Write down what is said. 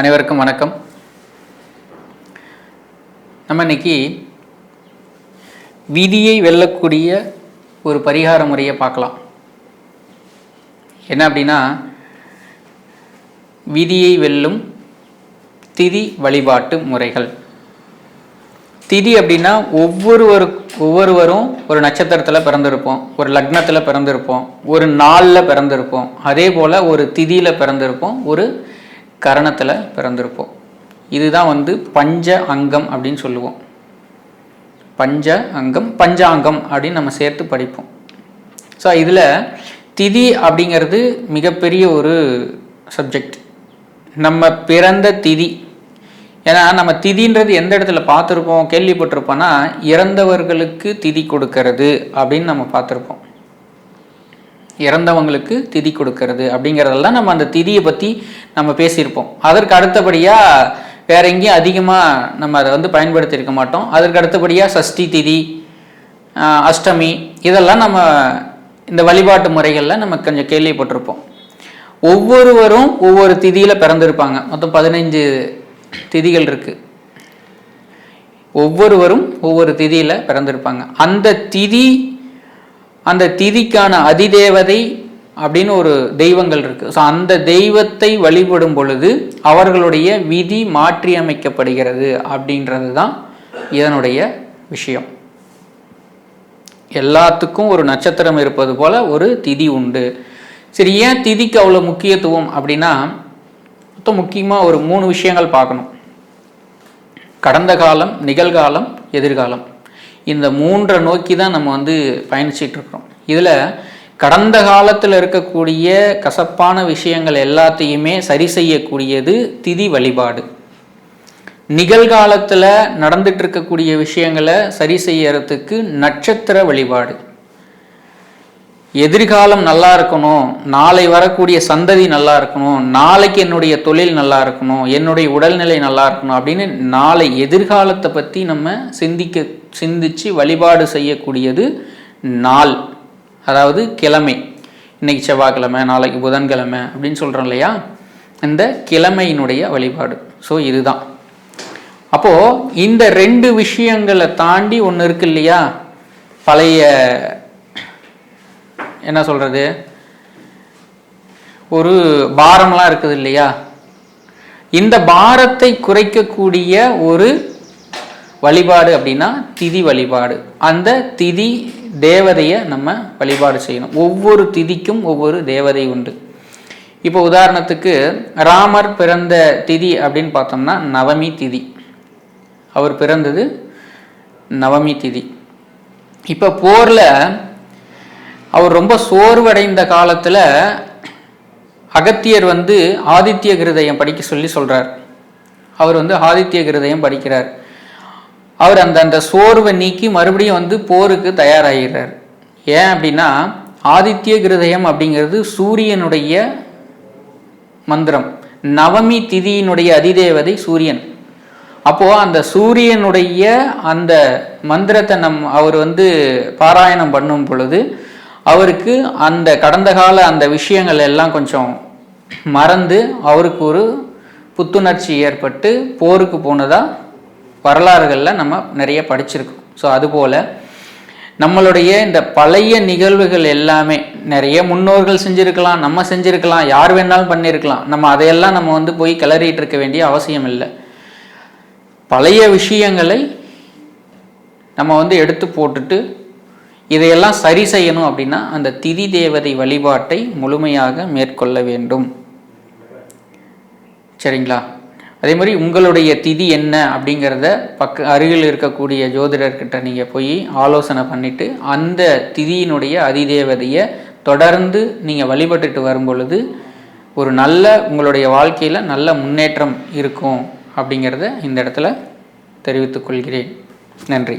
அனைவருக்கும் வணக்கம். நம்ம இன்னைக்கு விதியை வெல்லக்கூடிய ஒரு பரிகார முறையை பார்க்கலாம். என்ன அப்படின்னா விதியை வெல்லும் திதி வழிபாட்டு முறைகள். திதி அப்படின்னா ஒவ்வொருவரு ஒவ்வொருவரும் ஒரு நட்சத்திரத்தில் பிறந்திருப்போம் ஒரு லக்னத்தில் பிறந்திருப்போம் ஒரு நாளில் பிறந்திருப்போம் அதே போல் ஒரு திதியில் பிறந்திருப்போம் ஒரு கரணத்தில் பிறந்திருப்போம். இதுதான் வந்து பஞ்ச அங்கம் அப்படின்னு சொல்லுவோம். பஞ்ச அங்கம் பஞ்சாங்கம் அப்படின்னு நம்ம சேர்த்து படிப்போம். ஸோ இதில் திதி அப்படிங்கிறது மிகப்பெரிய ஒரு சப்ஜெக்ட் நம்ம பிறந்த திதி. ஏன்னா நம்ம திதின்றது எந்த இடத்துல பார்த்துருப்போம் கேள்விப்பட்டிருப்போம்னா இறந்தவர்களுக்கு திதி கொடுக்கறது அப்படின்னு நம்ம பார்த்துருப்போம். இறந்தவங்களுக்கு திதி கொடுக்கறது அப்படிங்கிறதெல்லாம் நம்ம அந்த திதியை பற்றி நம்ம பேசியிருப்போம். அதற்கு அடுத்தபடியாக வேற எங்கேயும் அதிகமாக நம்ம அதை வந்து பயன்படுத்தியிருக்க மாட்டோம். அதற்கு அடுத்தபடியாக சஷ்டி திதி அஷ்டமி இதெல்லாம் நம்ம இந்த வழிபாட்டு முறைகளில் நம்ம கொஞ்சம் கேள்விப்பட்டிருப்போம். ஒவ்வொருவரும் ஒவ்வொரு திதியில் பிறந்திருப்பாங்க. மொத்தம் பதினைஞ்சு திதிகள் இருக்கு. ஒவ்வொருவரும் ஒவ்வொரு திதியில் பிறந்திருப்பாங்க. அந்த திதி அந்த திதிக்கான அதிதேவதை அப்படின்னு ஒரு தெய்வங்கள் இருக்கு. ஸோ அந்த தெய்வத்தை வழிபடும் பொழுது அவர்களுடைய விதி மாற்றியமைக்கப்படுகிறது அப்படின்றது தான் இதனுடைய விஷயம். எல்லாத்துக்கும் ஒரு நட்சத்திரம் இருப்பது போல ஒரு திதி உண்டு. சரி ஏன் திதிக்கு அவ்வளோ முக்கியத்துவம் அப்படின்னா மொத்தம் முக்கியமாக ஒரு மூணு விஷயங்கள் பார்க்கணும். கடந்த காலம் நிகழ்காலம் எதிர்காலம். இந்த மூன்றை நோக்கி தான் நம்ம வந்து பயணிச்சிட்டு இருக்கிறோம். இதில் கடந்த காலத்தில் இருக்கக்கூடிய கசப்பான விஷயங்கள் எல்லாத்தையுமே சரி செய்யக்கூடியது திதி வழிபாடு. நிகழ்காலத்தில் நடந்துட்டு இருக்கக்கூடிய விஷயங்களை சரி செய்யறதுக்கு நட்சத்திர வழிபாடு. எதிர்காலம் நல்லா இருக்கணும் நாளை வரக்கூடிய சந்ததி நல்லா இருக்கணும் நாளைக்கு என்னுடைய தொழில் நல்லா இருக்கணும் என்னுடைய உடல்நிலை நல்லா இருக்கணும் அப்படின்னு நாளை எதிர்காலத்தை பற்றி நம்ம சிந்திக்க சிந்திச்சு வழிபாடு செய்யக்கூடியது நாள். அதாவது கிழமை. இன்னைக்கு செவ்வாய்க்கிழமை நாளைக்கு புதன்கிழமை அப்படின்னு சொல்கிறோம் இல்லையா? இந்த கிழமையினுடைய வழிபாடு. ஸோ இதுதான். அப்போது இந்த ரெண்டு விஷயங்களை தாண்டி ஒன்று இருக்கு இல்லையா? பழைய என்ன சொல்கிறது ஒரு பாரம்லாம் இருக்குது இல்லையா? இந்த பாரத்தை குறைக்கக்கூடிய ஒரு வழிபாடு அப்படின்னா திதி வழிபாடு. அந்த திதி தேவதையை நம்ம வழிபாடு செய்யணும். ஒவ்வொரு திதிக்கும் ஒவ்வொரு தேவதை உண்டு. இப்போ உதாரணத்துக்கு ராமர் பிறந்த திதி அப்படின்னு பார்த்தோம்னா நவமி திதி. அவர் பிறந்தது நவமி திதி. இப்போ போரில் அவர் ரொம்ப சோர்வடைந்த காலத்தில் அகத்தியர் வந்து ஆதித்ய கிருதயம் படிக்க சொல்லி சொல்கிறார் அவர் வந்து ஆதித்ய கிருதயம் படிக்கிறார். அவர் அந்த அந்த சோர்வை நீக்கி மறுபடியும் வந்து போருக்கு தயாராகிறார். ஏன் அப்படின்னா ஆதித்ய கிருதயம் அப்படிங்கிறது சூரியனுடைய மந்திரம். நவமி திதியினுடைய அதிதேவதை சூரியன். அப்போது அந்த சூரியனுடைய அந்த மந்திரத்தை நம் அவர் வந்து பாராயணம் பண்ணும் பொழுது அவருக்கு அந்த கடந்த கால அந்த விஷயங்கள் எல்லாம் கொஞ்சம் மறந்து அவருக்கு ஒரு புத்துணர்ச்சி ஏற்பட்டு போருக்கு போனதாக வரலாறுகளில் நம்ம நிறைய படிச்சிருக்கோம். ஸோ அதுபோல் நம்மளுடைய இந்த பழைய நிகழ்வுகள் எல்லாமே நிறைய முன்னோர்கள் செஞ்சுருக்கலாம் நம்ம செஞ்சுருக்கலாம் யார் வேணாலும் பண்ணியிருக்கலாம் நம்ம அதையெல்லாம் நம்ம வந்து போய் கிளறிட்டு இருக்க வேண்டிய அவசியம் இல்லை. பழைய விஷயங்களை நம்ம வந்து எடுத்து போட்டுட்டு இதையெல்லாம் சரி செய்யணும் அப்படின்னா அந்த திதி தேவதை வழிபாட்டை முழுமையாக மேற்கொள்ள வேண்டும். சரிங்களா? அதே மாதிரி உங்களுடைய திதி என்ன அப்படிங்கிறத பக்க அருகில் இருக்கக்கூடிய ஜோதிடர்கிட்ட நீங்கள் போய் ஆலோசனை பண்ணிவிட்டு அந்த திதியினுடைய அதிதேவதையை தொடர்ந்து நீங்கள் வழிபட்டுட்டு வரும் பொழுது ஒரு நல்ல உங்களுடைய வாழ்க்கையில் நல்ல முன்னேற்றம் இருக்கும் அப்படிங்கிறத இந்த இடத்துல தெரிவித்துக்கொள்கிறேன் நன்றி.